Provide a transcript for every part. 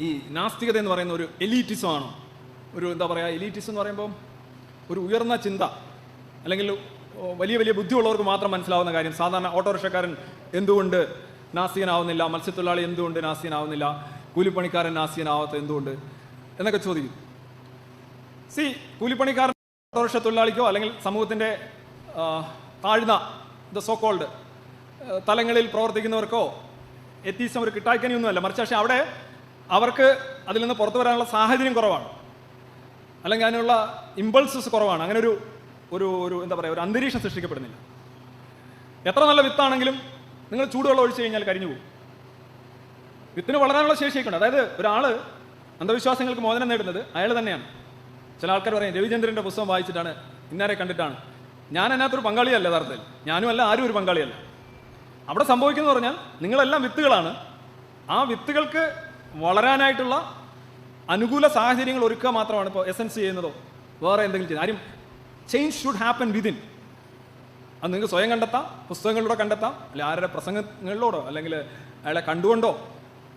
ഈ നാസ്തികത എന്ന് പറയുന്ന ഒരു എലീറ്റിസം ആണോ. ഒരു എന്താ പറയുക എലീറ്റിസം എന്ന് പറയുമ്പോൾ ഒരു ഉയർന്ന ചിന്ത അല്ലെങ്കിൽ വലിയ വലിയ ബുദ്ധിയുള്ളവർക്ക് മാത്രം മനസ്സിലാവുന്ന കാര്യം. സാധാരണ ഓട്ടോറിക്ഷക്കാരൻ എന്തുകൊണ്ട് നാസ്തികനാവുന്നില്ല? മത്സ്യത്തൊഴിലാളി എന്തുകൊണ്ട് നാസ്തികനാവുന്നില്ല? കൂലിപ്പണിക്കാരൻ നാസ്തികനാവാത്ത എന്തുകൊണ്ട്? എന്നൊക്കെ ചോദിക്കും. സി കൂലിപ്പണിക്കാരൻ ഓട്ടോറിക്ഷ തൊഴിലാളിക്കോ അല്ലെങ്കിൽ സമൂഹത്തിന്റെ താഴ്ന്ന ദ സോ കോൾഡ് തലങ്ങളിൽ പ്രവർത്തിക്കുന്നവർക്കോ എത്തീസം ഒരു കിട്ടായ്ക്കനിയൊന്നുമല്ല മറിച്ച് പക്ഷേ അവിടെ അവർക്ക് അതിൽ നിന്ന് പുറത്തു വരാനുള്ള സാഹചര്യം കുറവാണ്. അല്ലെങ്കിൽ അതിനുള്ള ഇമ്പൾസസ് കുറവാണ്. അങ്ങനെ ഒരു ഒരു ഒരു എന്താ പറയുക ഒരു അന്തരീക്ഷം സൃഷ്ടിക്കപ്പെടുന്നില്ല. എത്ര നല്ല വിത്താണെങ്കിലും നിങ്ങൾ ചൂടുവെള്ളം ഒഴിച്ചു കഴിഞ്ഞാൽ കരിഞ്ഞു പോകും. വിത്തിന് വളരാനുള്ള ശേഷിയൊക്കെ ഉണ്ട് അതായത് ഒരാൾ അന്ധവിശ്വാസങ്ങൾക്ക് മോചനം നേടുന്നത് അയാൾ തന്നെയാണ്. ചില ആൾക്കാർ പറയും രവിചന്ദ്രന്റെ പുസ്തകം വായിച്ചിട്ടാണ് ഇന്നാരെ കണ്ടിട്ടാണ്. ഞാൻ അതിനകത്തൊരു പങ്കാളിയല്ല യഥാർത്ഥത്തിൽ. ഞാനും അല്ല ആരും ഒരു പങ്കാളിയല്ല. അവിടെ സംഭവിക്കുന്നത് പറഞ്ഞാൽ നിങ്ങളെല്ലാം വിത്തുകളാണ്. ആ വിത്തുകൾക്ക് വളരാനായിട്ടുള്ള അനുകൂല സാഹചര്യങ്ങൾ ഒരുക്കുക മാത്രമാണ് ഇപ്പോൾ എസ് എൻ സി ചെയ്യുന്നതോ വേറെ എന്തെങ്കിലും ചെയ്യുന്നത്. ആരും ചേഞ്ച് ഷുഡ് ഹാപ്പൻ വിതിൻ അത് നിങ്ങൾക്ക് സ്വയം കണ്ടെത്താം പുസ്തകങ്ങളിലൂടെ കണ്ടെത്താം അല്ലെ ആരുടെ പ്രസംഗങ്ങളിലൂടോ അല്ലെങ്കിൽ അയാളെ കണ്ടുകൊണ്ടോ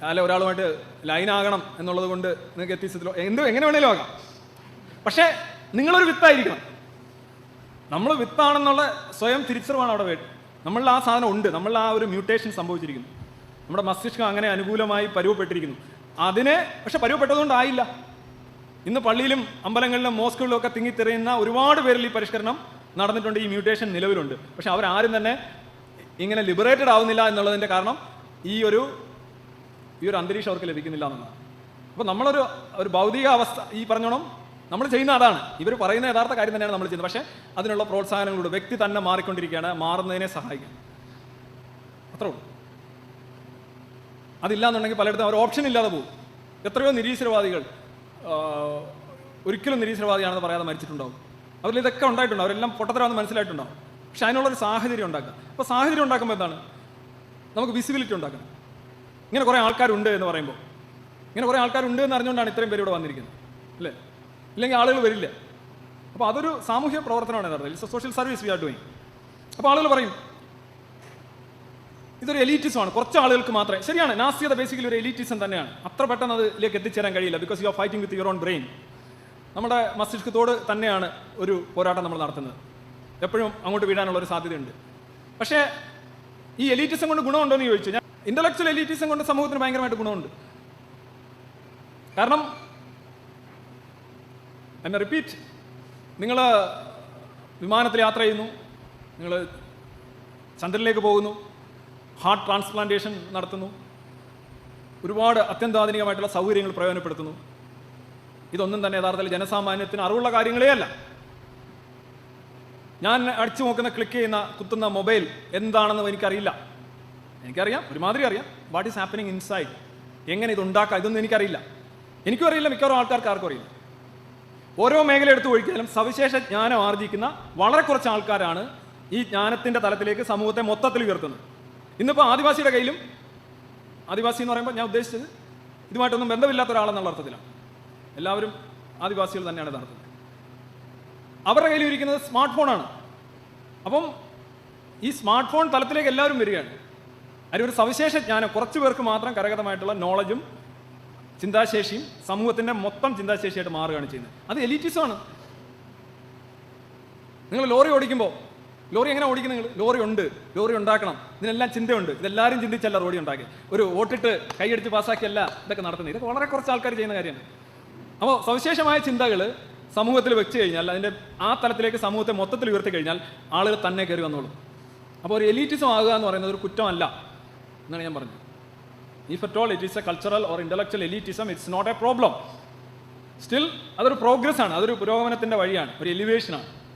അല്ലെ ഒരാളുമായിട്ട് ലൈനാകണം എന്നുള്ളത് കൊണ്ട് നിങ്ങൾക്ക് എത്തിച്ചതിലോ എന്ത് എങ്ങനെ വേണേലും ആകാം. പക്ഷേ നിങ്ങളൊരു വിത്തായിരിക്കണം. നമ്മൾ വിത്താണെന്നുള്ള സ്വയം തിരിച്ചറിവാണ് അവിടെ വേണ്ടത് നമ്മളിൽ ആ സാധനം ഉണ്ട്. നമ്മളിൽ ആ ഒരു മ്യൂട്ടേഷൻ സംഭവിച്ചിരിക്കുന്നു. നമ്മുടെ മസ്തിഷ്കം അങ്ങനെ അനുകൂലമായി പരുവപ്പെട്ടിരിക്കുന്നു. അതിനെ പക്ഷെ പരുവപ്പെട്ടതുകൊണ്ടായില്ല. ഇന്ന് പള്ളിയിലും അമ്പലങ്ങളിലും മോസ്കുകളിലും ഒക്കെ തിങ്ങിത്തെറിയുന്ന ഒരുപാട് പേരിൽ ഈ പരിഷ്കരണം നടന്നിട്ടുണ്ട് ഈ മ്യൂട്ടേഷൻ നിലവിലുണ്ട്. പക്ഷെ അവരാരും തന്നെ ഇങ്ങനെ ലിബറേറ്റഡ് ആവുന്നില്ല എന്നുള്ളതിന്റെ കാരണം ഈ ഒരു ഈ ഒരു അന്തരീക്ഷം അവർക്ക് ലഭിക്കുന്നില്ല എന്നുള്ളതാണ്. അപ്പോൾ നമ്മളൊരു ഒരു ഭൗതിക അവസ്ഥ ഈ പറഞ്ഞോണം നമ്മൾ ചെയ്യുന്ന അതാണ്. ഇവർ പറയുന്ന യഥാർത്ഥ കാര്യം തന്നെയാണ് നമ്മൾ ചെയ്യുന്നത്. പക്ഷേ അതിനുള്ള പ്രോത്സാഹനങ്ങളോട് വ്യക്തി തന്നെ മാറിക്കൊണ്ടിരിക്കുകയാണ് മാറുന്നതിനെ സഹായിക്കും അത്രേ ഉള്ളൂ. അതില്ലാന്നുണ്ടെങ്കിൽ പലയിടത്തും അവർ ഓപ്ഷൻ ഇല്ലാതെ പോകും. എത്രയോ നിരീശ്വരവാദികൾ ഒരിക്കലും നിരീശ്വരവാദിയാണെന്ന് പറയാതെ മരിച്ചിട്ടുണ്ടാവും. അവരിൽ ഇതൊക്കെ ഉണ്ടായിട്ടുണ്ട്. അവരെല്ലാം പൊട്ടത്തരാന്ന് മനസ്സിലായിട്ടുണ്ടാവും. പക്ഷെ അതിനുള്ളൊരു സാഹചര്യം ഉണ്ടാക്കുക. അപ്പോൾ സാഹചര്യം ഉണ്ടാക്കുമ്പോൾ എന്താണ്? നമുക്ക് വിസിബിലിറ്റി ഉണ്ടാക്കണം. ഇങ്ങനെ കുറേ ആൾക്കാരുണ്ട് എന്ന് പറയുമ്പോൾ ഇങ്ങനെ കുറേ ആൾക്കാരുണ്ട് എന്ന് അറിഞ്ഞുകൊണ്ടാണ് ഇത്രയും പേര് ഇവിടെ വന്നിരിക്കുന്നത്. അല്ലേ? ഇല്ലെങ്കിൽ ആളുകൾ വരില്ല. അപ്പോൾ അതൊരു സാമൂഹ്യ പ്രവർത്തനമാണ് യഥാർത്ഥത്തിൽ. It's social service we are doing അപ്പോൾ ആളുകൾ പറയും ഇതൊരു എലീറ്റിസമാണ് കുറച്ച് ആളുകൾക്ക് മാത്രമേ. ശരിയാണ് നാസ്തികത ബേസിക്കലി ഒരു എലീറ്റിസം തന്നെയാണ്. അത്ര പെട്ടെന്ന് അതിലേക്ക് എത്തിച്ചേരാൻ കഴിയില്ല because you are fighting with your own brain നമ്മുടെ മസ്തിഷ്കത്തോട് തന്നെയാണ് ഒരു പോരാട്ടം നമ്മൾ നടത്തുന്നത്. എപ്പോഴും അങ്ങോട്ട് വീഴാനുള്ള ഒരു സാധ്യതയുണ്ട്. പക്ഷേ ഈ എലീറ്റിസം കൊണ്ട് ഗുണമുണ്ടോ എന്ന് ചോദിച്ചു ഞാൻ ഇന്റലക്ച്വൽ എലീറ്റിസം കൊണ്ട് സമൂഹത്തിന് ഭയങ്കരമായിട്ട് ഗുണമുണ്ട്. കാരണം എന്നെ റിപ്പീറ്റ് നിങ്ങൾ വിമാനത്തിൽ യാത്ര ചെയ്യുന്നു നിങ്ങൾ ചന്ദ്രനിലേക്ക് പോകുന്നു ഹാർട്ട് ട്രാൻസ്പ്ലാന്റേഷൻ നടത്തുന്നു. ഒരുപാട് അത്യന്താധുനികമായിട്ടുള്ള സൗകര്യങ്ങൾ പ്രയോജനപ്പെടുത്തുന്നു. ഇതൊന്നും തന്നെ യഥാർത്ഥത്തിൽ ജനസാമാന്യത്തിന് അറിവുള്ള കാര്യങ്ങളേ അല്ല. ഞാൻ അടിച്ചു നോക്കുന്ന ക്ലിക്ക് ചെയ്യുന്ന കുത്തുന്ന മൊബൈൽ എന്താണെന്ന് എനിക്കറിയില്ല. എനിക്കറിയാം ഒരുമാതിരി അറിയാം. വാട്ട് ഈസ് ഹാപ്പനിങ് ഇൻസൈഡ് എങ്ങനെ ഇത് ഉണ്ടാക്കാം ഇതൊന്നും എനിക്കറിയില്ല. എനിക്കും അറിയില്ല മിക്കവാറും ആൾക്കാർക്ക് ആർക്കും അറിയില്ല. ഓരോ മേഖല എടുത്തു ഒഴിക്കാനും സവിശേഷ ജ്ഞാനം ആർജിക്കുന്ന വളരെ കുറച്ച് ആൾക്കാരാണ് ഈ ജ്ഞാനത്തിന്റെ തലത്തിലേക്ക് സമൂഹത്തെ മൊത്തത്തിൽ ഉയർത്തുന്നത്. ഇന്നിപ്പോൾ ആദിവാസിയുടെ കയ്യിലും ആദിവാസി എന്ന് പറയുമ്പോൾ ഞാൻ ഉദ്ദേശിച്ചത് ഇതുമായിട്ടൊന്നും ബന്ധമില്ലാത്ത ഒരാളെന്നുള്ള അർത്ഥത്തിലാണ്. എല്ലാവരും ആദിവാസികൾ തന്നെയാണ് യഥാർത്ഥത്തിൽ അവരുടെ കയ്യിൽ ഇരിക്കുന്നത് സ്മാർട്ട് ഫോണാണ് അപ്പം ഈ സ്മാർട്ട് ഫോൺ തലത്തിലേക്ക് എല്ലാവരും വരികയാണ്. അതിന് ഒരു സവിശേഷ ജ്ഞാനം കുറച്ച് പേർക്ക് മാത്രം കരകതമായിട്ടുള്ള നോളജും ചിന്താശേഷിയും സമൂഹത്തിന്റെ മൊത്തം ചിന്താശേഷിയായിട്ട് മാറുകയാണ് ചെയ്യുന്നത്. അത് എലീറ്റിസമാണ് നിങ്ങൾ ലോറി ഓടിക്കുമ്പോൾ ലോറി എങ്ങനെ ഓടിക്കും നിങ്ങൾ ലോറി ഉണ്ട് ലോറി ഉണ്ടാക്കണം. ഇതിനെല്ലാം ചിന്തയുണ്ട്. ഇതെല്ലാവരും ചിന്തിച്ചല്ല റോഡി ഉണ്ടാക്കി. ഒരു വോട്ടിട്ട് കൈയടിച്ച് പാസ്സാക്കിയല്ല ഇതൊക്കെ നടത്തുന്നത്. ഇതൊക്കെ വളരെ കുറച്ച് ആൾക്കാർ ചെയ്യുന്ന കാര്യമാണ്. അപ്പോൾ സവിശേഷമായ ചിന്തകൾ സമൂഹത്തിൽ വെച്ച് കഴിഞ്ഞാൽ അതിന്റെ ആ തലത്തിലേക്ക് സമൂഹത്തെ മൊത്തത്തിൽ ഉയർത്തി കഴിഞ്ഞാൽ ആളുകൾ തന്നെ കയറി വന്നോളും. അപ്പോൾ ഒരു എലീറ്റിസം ആകുക എന്ന് പറയുന്നത് ഒരു കുറ്റമല്ല എന്നാണ് ഞാൻ പറഞ്ഞത്. If at all it is a cultural or intellectual elitism it's not a problem still അതൊരു പ്രോഗ്രസ് ആണ്. അതൊരു പുരോഗമനത്തിന്റെ വഴിയാണ്. ഒരു എലിവേഷനാണ്